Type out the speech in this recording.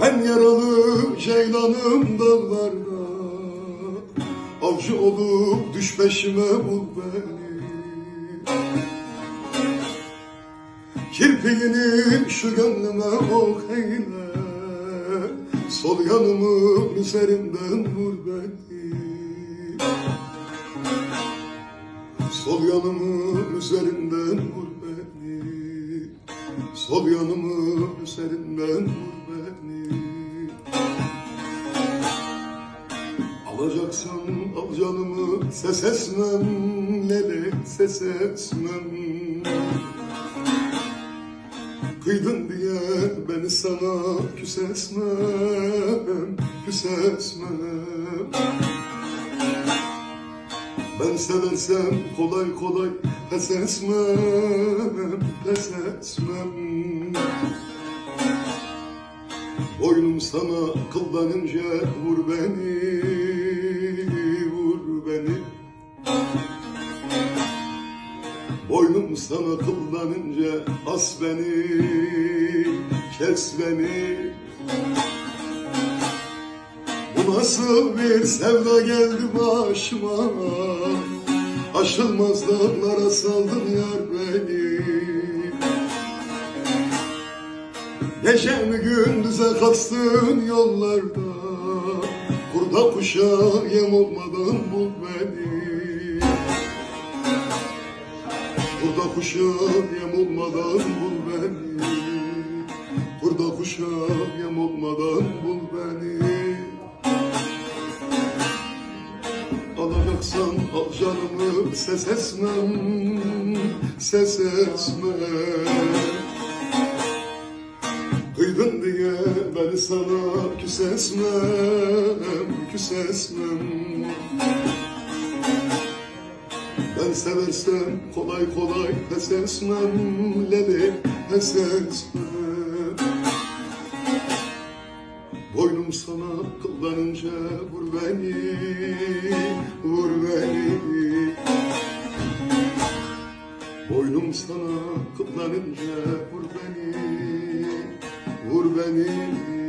Ben yaralı ceylanım dağlarda. Avcı olup düş peşime bul beni. Kirpiğini şu gönlüme ok eyle Sol yanımın üzerinden vur beni. Sol yanımın üzerinden vur beni. Sol yanımın üzerinden vur Alacaksan al canımı ses esmem Lele ses esmem Kıydın diye beni sana küs esmem Küs esmem ben seversem kolay kolay pes etmem, pes etmem. Boynum sana kıllanınca vur beni, beni. Boynum sana kıllanınca as beni, kes beni. Bu nasıl bir sevda geldi başıma Aşılmaz dağlara saldın yar beni Gece mi gündüze kastın yollarda Kurda kuşa yem olmadan bul beni. Kurda kuşa yem olmadan bul beni. Kurda kuşa yem olmadan bul beni. Alacaksan al canımı ses esmem Ses esmem beni sana küs esmem Küs esmem Ben seversem kolay kolay pes esmem Leli pes Boynum sana kıllanınca vur beni, vur beni. Boynum sana kıllanınca vur beni, vur beni.